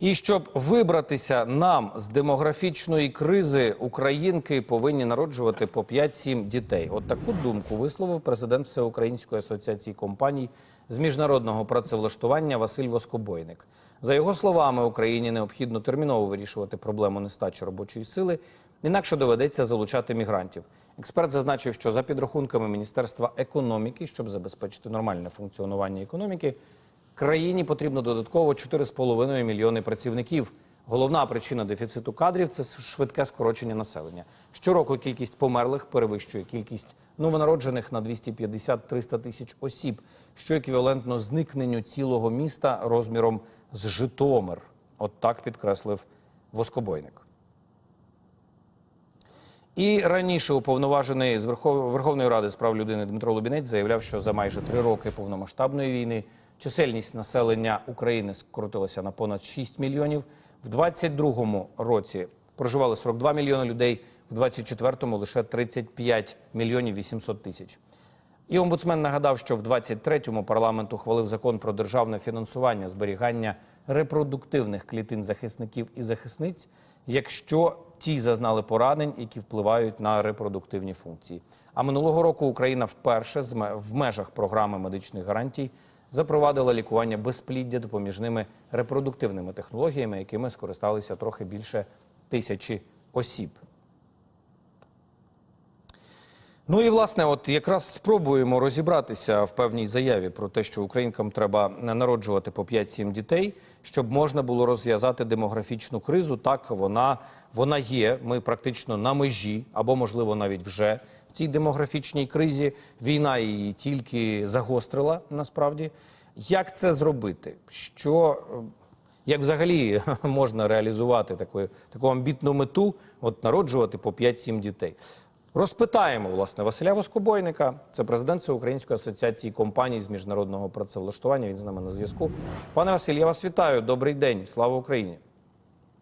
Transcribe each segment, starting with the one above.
І щоб вибратися нам з демографічної кризи, українки повинні народжувати по 5-7 дітей. От таку думку висловив президент Всеукраїнської асоціації компаній з міжнародного працевлаштування Василь Воскобойник. За його словами, Україні необхідно терміново вирішувати проблему нестачі робочої сили, інакше доведеться залучати мігрантів. Експерт зазначив, що за підрахунками Міністерства економіки, щоб забезпечити нормальне функціонування економіки, Країні потрібно додатково 4,5 мільйони працівників. Головна причина дефіциту кадрів це швидке скорочення населення. Щороку кількість померлих перевищує кількість новонароджених на 250-300 тисяч осіб, що еквівалентно зникненню цілого міста розміром з Житомир. От так підкреслив Воскобойник. І раніше уповноважений з Верхов- Верховної Ради з прав людини Дмитро Лубінець заявляв, що за майже три роки повномасштабної війни чисельність населення України скоротилася на понад 6 мільйонів. В 22-му році проживали 42 мільйони людей, в 24-му лише 35 мільйонів 800 тисяч. І омбудсмен нагадав, що в 23-му парламент ухвалив закон про державне фінансування зберігання репродуктивних клітин захисників і захисниць, якщо ті зазнали поранень, які впливають на репродуктивні функції. А минулого року Україна вперше в межах програми медичних гарантій запровадила лікування безпліддя допоміжними репродуктивними технологіями, якими скористалися трохи більше тисячі осіб. Ну і власне, от якраз спробуємо розібратися в певній заяві про те, що українкам треба народжувати по 5-7 дітей, щоб можна було розв'язати демографічну кризу. Так вона, вона є. Ми практично на межі, або можливо навіть вже в цій демографічній кризі. Війна її тільки загострила насправді. Як це зробити? Що е, як взагалі можна реалізувати таку, таку амбітну мету, от народжувати по 5-7 дітей? Розпитаємо власне Василя Воскобойника, це президент Всеукраїнської асоціації компаній з міжнародного працевлаштування. Він з нами на зв'язку. Пане Василь, я вас вітаю. Добрий день. Слава Україні.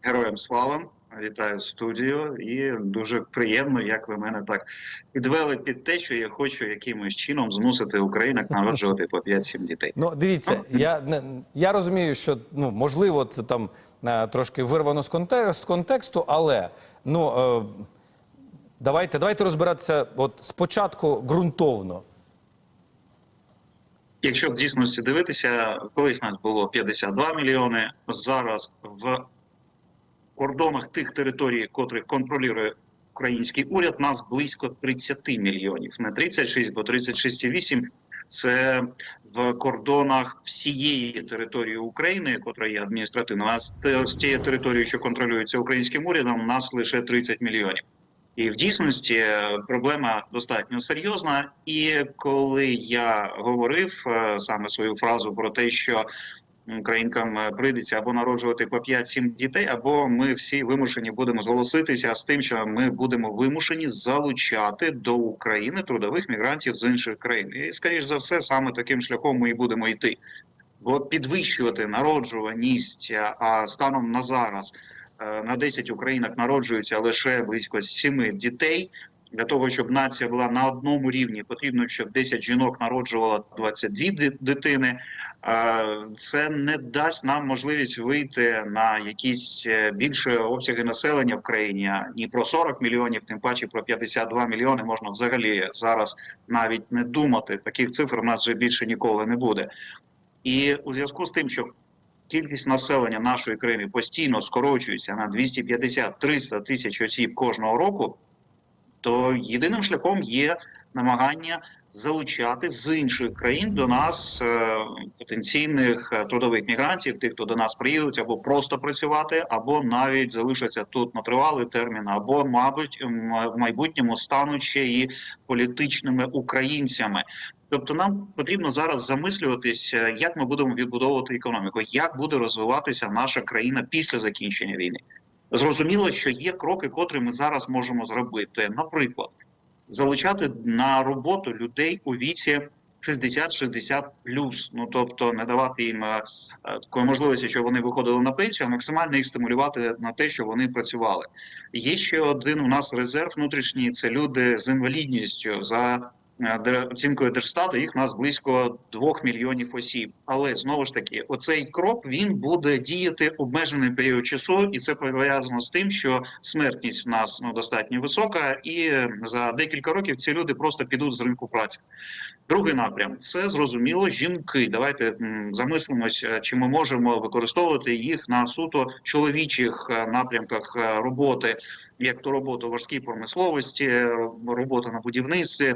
Героям слава, вітаю студію, і дуже приємно, як ви мене так підвели під те, що я хочу якимось чином змусити українок народжувати по 5-7 дітей. Ну, дивіться, я, я розумію, що ну, можливо, це там е, трошки вирвано з контексту, але ну, е, давайте, давайте розбиратися от, спочатку ґрунтовно. Якщо в дійсності дивитися, колись нас було 52 мільйони. Зараз в кордонах тих територій, котрих контролює український уряд, нас близько 30 мільйонів. Не 36, бо 36,8 – це в кордонах всієї території України, котра є адміністративною. А з тієї території, що контролюється українським урядом, нас лише 30 мільйонів. І в дійсності е, проблема достатньо серйозна. І коли я говорив е, саме свою фразу про те, що українкам е, прийдеться або народжувати по 5-7 дітей, або ми всі вимушені будемо зголоситися з тим, що ми будемо вимушені залучати до України трудових мігрантів з інших країн. І скоріш за все, саме таким шляхом ми і будемо йти. Бо підвищувати народжуваність, а- станом на зараз на 10 українок народжується лише близько 7 дітей. Для того щоб нація була на одному рівні, потрібно, щоб 10 жінок народжувало 22 дитини. Е, Це не дасть нам можливість вийти на якісь е, більше обсяги населення в країні. Ні про 40 мільйонів, тим паче про 52 мільйони можна взагалі зараз навіть не думати. Таких цифр у нас вже більше ніколи не буде. І у зв'язку з тим, що кількість населення нашої країни постійно скорочується на 250-300 тисяч осіб кожного року, то єдиним шляхом є намагання залучати з інших країн до нас е, потенційних е, трудових мігрантів, тих, хто до нас приїдуть, або просто працювати, або навіть залишаться тут на тривалий термін, або, мабуть, в майбутньому стануть ще і політичними українцями. Тобто нам потрібно зараз замислюватися, як ми будемо відбудовувати економіку, як буде розвиватися наша країна після закінчення війни. Зрозуміло, що є кроки, котрі ми зараз можемо зробити. Наприклад, залучати на роботу людей у віці 60-60 плюс. Ну тобто не давати їм е, е, такої можливості, щоб вони виходили на пенсію, а максимально їх стимулювати на те, щоб вони працювали. Є ще один у нас резерв внутрішній: це люди з інвалідністю за е, оцінкою Держстату їх нас близько 2 мільйонів осіб. Але знову ж таки, оцей крок він буде діяти обмежений період часу, і це пов'язано з тим, що смертність в нас ну достатньо висока, і е, за декілька років ці люди просто підуть з ринку праці. Другий напрям це зрозуміло жінки. Давайте замислимось, е, чи ми можемо використовувати їх на суто чоловічих е, напрямках е, роботи, як то робота в важкій промисловості, е, робота на будівництві,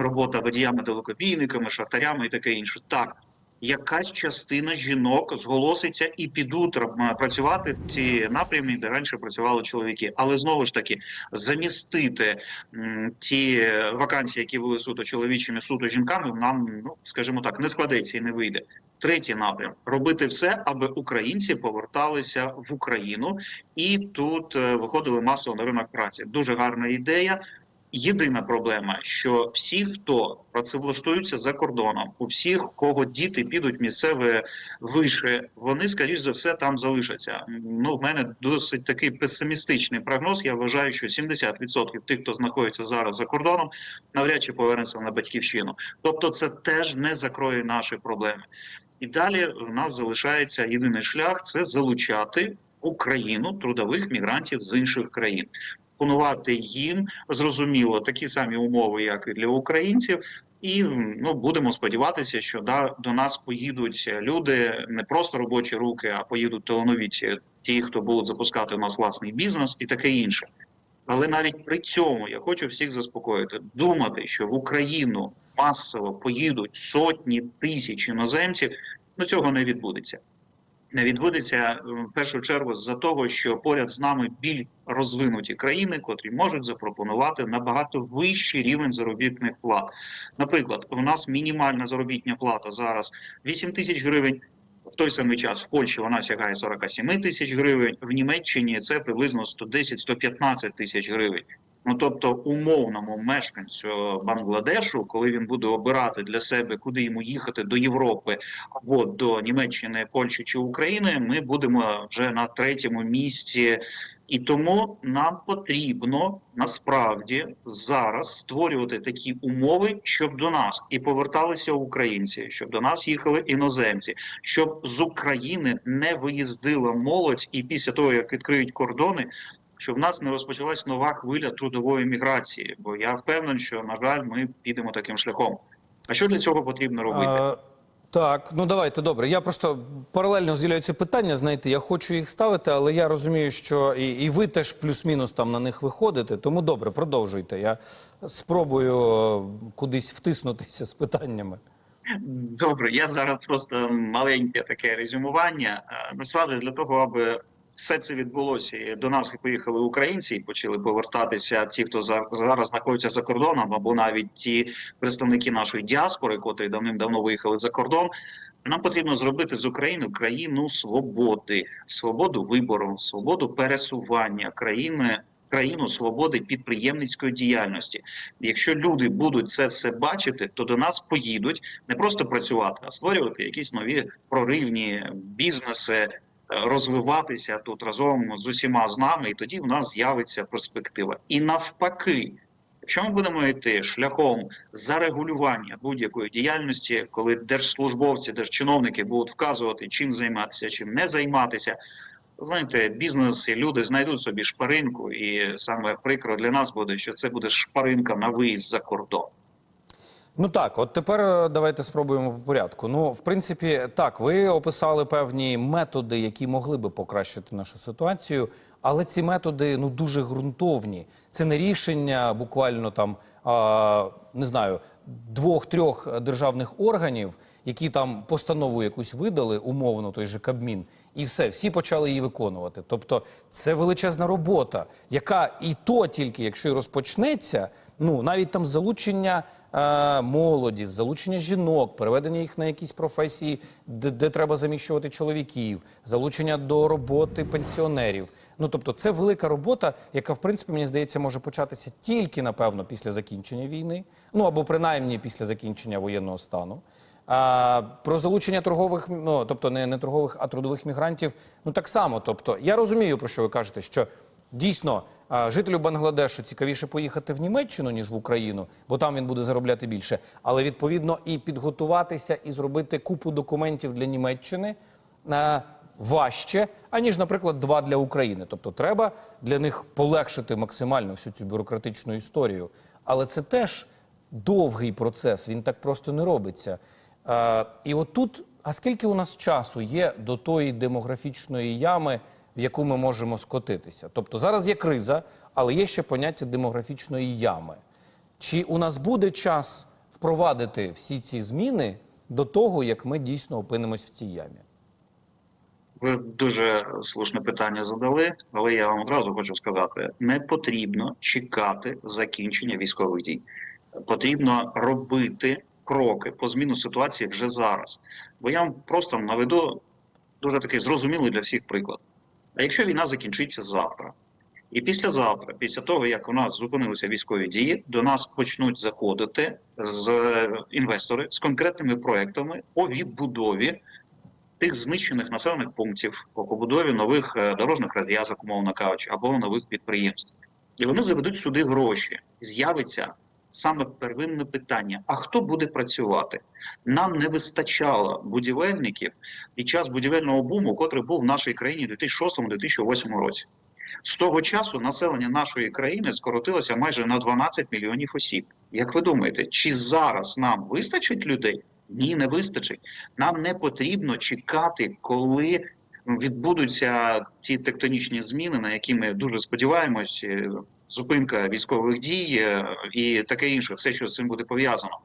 робота водіями далекобійниками, шахтарями і таке інше. Так. Якась частина жінок зголоситься і підуть працювати в ті напрямі, де раніше працювали чоловіки. Але знову ж таки, замістити м, ті вакансії, які були суто чоловічими, суто жінками, нам, ну скажімо так, не складеться і не вийде. Третій напрям робити все, аби українці поверталися в Україну і тут е, виходили масово на ринок праці. Дуже гарна ідея. Єдина проблема, що всі, хто працевлаштуються за кордоном, у всіх, кого діти підуть місцеве вище, вони скоріш за все там залишаться. Ну, в мене досить такий песимістичний прогноз. Я вважаю, що 70% тих, хто знаходиться зараз за кордоном, навряд чи повернеться на батьківщину. Тобто, це теж не закроє наші проблеми. І далі в нас залишається єдиний шлях це залучати Україну трудових мігрантів з інших країн. Пропонувати їм зрозуміло такі самі умови, як і для українців, і ну будемо сподіватися, що да, до нас поїдуть люди не просто робочі руки, а поїдуть талановиті ті, хто будуть запускати у нас власний бізнес і таке інше. Але навіть при цьому я хочу всіх заспокоїти, думати, що в Україну масово поїдуть сотні тисяч іноземців, ну цього не відбудеться. Відбудеться е, в першу чергу з-за того, що поряд з нами більш розвинуті країни, котрі можуть запропонувати набагато вищий рівень заробітних плат. Наприклад, у нас мінімальна заробітня плата зараз 8 тисяч гривень. В той самий час в Польщі вона сягає 47 тисяч гривень, в Німеччині це приблизно 110-115 тисяч гривень. Ну тобто, умовному мешканцю Бангладешу, коли він буде обирати для себе, куди йому їхати до Європи або до Німеччини, Польщі чи України, ми будемо вже на третьому місці. І тому нам потрібно насправді зараз створювати такі умови, щоб до нас і поверталися українці, щоб до нас їхали іноземці, щоб з України не виїздила молодь, і після того як відкриють кордони, щоб в нас не розпочалась нова хвиля трудової міграції. Бо я впевнений, що на жаль, ми підемо таким шляхом. А що для цього потрібно робити? А, так, ну давайте добре. Я просто паралельно з'являються питання. Знаєте, я хочу їх ставити, але я розумію, що і, і ви теж плюс-мінус там на них виходите. Тому добре, продовжуйте. Я спробую е, кудись втиснутися з питаннями. Добре, я зараз просто маленьке таке резюмування. Е, Насправді для того, аби все це відбулося, і до нас поїхали українці, і почали повертатися ті, хто за- зараз знаходяться за кордоном, або навіть ті представники нашої діаспори, котрі давним-давно виїхали за кордон. Нам потрібно зробити з України країну свободи, свободу вибору, свободу пересування країни. Країну свободи підприємницької діяльності. Якщо люди будуть це все бачити, то до нас поїдуть не просто працювати, а створювати якісь нові проривні бізнеси, розвиватися тут разом з усіма з нами, і тоді в нас з'явиться перспектива. І навпаки, якщо ми будемо йти шляхом зарегулювання будь-якої діяльності, коли держслужбовці, держчиновники будуть вказувати, чим займатися, чим не займатися. Знаєте, бізнес і люди знайдуть собі шпаринку, і саме прикро для нас буде, що це буде шпаринка на виїзд за кордон. Ну так, от тепер е, давайте спробуємо по порядку. Ну, в принципі, так, ви описали певні методи, які могли би покращити нашу ситуацію, але ці методи ну дуже ґрунтовні. Це не рішення буквально там а, не знаю двох-трьох державних органів, які там постанову якусь видали, умовно, той же Кабмін, і все, всі почали її виконувати. Тобто, це величезна робота, яка і то тільки, якщо і розпочнеться, ну навіть там залучення молоді, залучення жінок, переведення їх на якісь професії, де, де треба заміщувати чоловіків, залучення до роботи пенсіонерів. Ну тобто, це велика робота, яка в принципі мені здається може початися тільки напевно після закінчення війни, ну або принаймні після закінчення воєнного стану. А, про залучення торгових, ну тобто не, не торгових, а трудових мігрантів, ну так само. Тобто, я розумію, про що ви кажете, що дійсно жителю Бангладешу цікавіше поїхати в Німеччину ніж в Україну, бо там він буде заробляти більше. Але відповідно і підготуватися і зробити купу документів для Німеччини важче, аніж, наприклад, два для України. Тобто, треба для них полегшити максимально всю цю бюрократичну історію. Але це теж довгий процес, він так просто не робиться. І отут, а скільки у нас часу є до тої демографічної ями, в яку ми можемо скотитися? Тобто зараз є криза, але є ще поняття демографічної ями. Чи у нас буде час впровадити всі ці зміни до того, як ми дійсно опинимось в цій ямі? Ви дуже слушне питання задали, але я вам одразу хочу сказати: не потрібно чекати закінчення військових дій. Потрібно робити кроки по зміну ситуації вже зараз. Бо я вам просто наведу дуже такий зрозумілий для всіх приклад. А якщо війна закінчиться завтра, і післязавтра, після того як у нас зупинилися військові дії, до нас почнуть заходити з е, інвестори з конкретними проектами по відбудові тих знищених населених пунктів по побудові нових е, дорожніх розв'язок, умовно кажучи, або нових підприємств. І вони заведуть сюди гроші. З'явиться саме первинне питання: а хто буде працювати? Нам не вистачало будівельників під час будівельного буму, котрий був в нашій країні у 2006-2008 році. З того часу населення нашої країни скоротилося майже на 12 мільйонів осіб. Як ви думаєте, чи зараз нам вистачить людей? Ні, не вистачить. Нам не потрібно чекати, коли відбудуться ці тектонічні зміни, на які ми дуже сподіваємось. Зупинка військових дій е, і таке інше, все, що з цим буде пов'язано.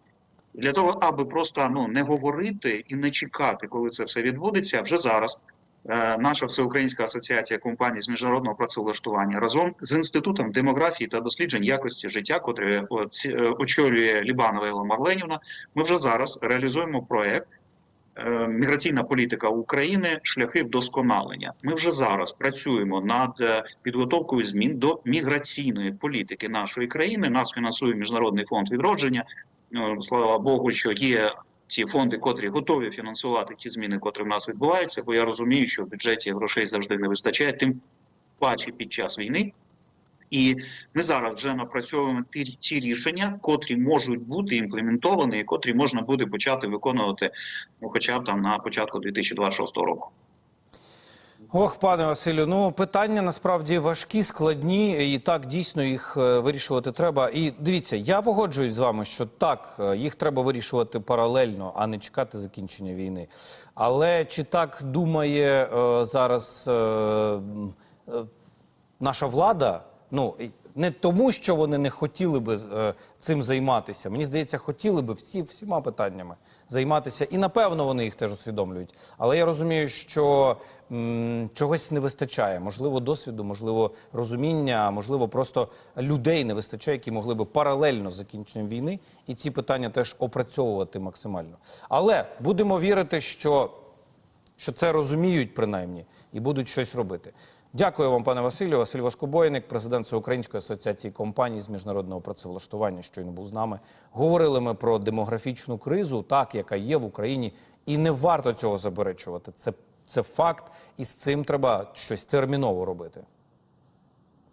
Для того, аби просто ну не говорити і не чекати, коли це все відбудеться, вже зараз е, наша всеукраїнська асоціація компаній з міжнародного працевлаштування разом з інститутом демографії та досліджень якості життя, котрий оці- е, очолює Лібанова Марленівна, ми вже зараз реалізуємо проект. Е, Міграційна політика України шляхи вдосконалення. Ми вже зараз працюємо над е, підготовкою змін до міграційної політики нашої країни. Нас фінансує міжнародний фонд відродження. Ну, Слава Богу, що є ті фонди, котрі готові фінансувати ті зміни, котрі в нас відбуваються. Бо я розумію, що в бюджеті грошей завжди не вистачає, тим паче під час війни. І ми зараз вже напрацьовуємо ті, ті рішення, котрі можуть бути імплементовані, і котрі можна буде почати виконувати, ну, хоча б там на початку 2026 року. Ох, пане Василю, ну питання насправді важкі, складні, і так дійсно їх е, вирішувати треба. І дивіться, я погоджуюсь з вами, що так, е, їх треба вирішувати паралельно, а не чекати закінчення війни. Але чи так думає е, зараз е, е, наша влада? Ну не тому, що вони не хотіли би е, цим займатися. Мені здається, хотіли би всі всіма питаннями займатися, і напевно вони їх теж усвідомлюють. Але я розумію, що чогось не вистачає. Можливо, досвіду, можливо, розуміння, можливо, просто людей не вистачає, які могли би паралельно з закінченням війни і ці питання теж опрацьовувати максимально. Але будемо вірити, що що це розуміють принаймні і будуть щось робити. Дякую вам, пане Василю. Василь Воскобойник, президент Всеукраїнської асоціації компаній з міжнародного працевлаштування, щойно був з нами. Говорили ми про демографічну кризу, так яка є в Україні, і не варто цього заперечувати. Це, це факт, і з цим треба щось терміново робити.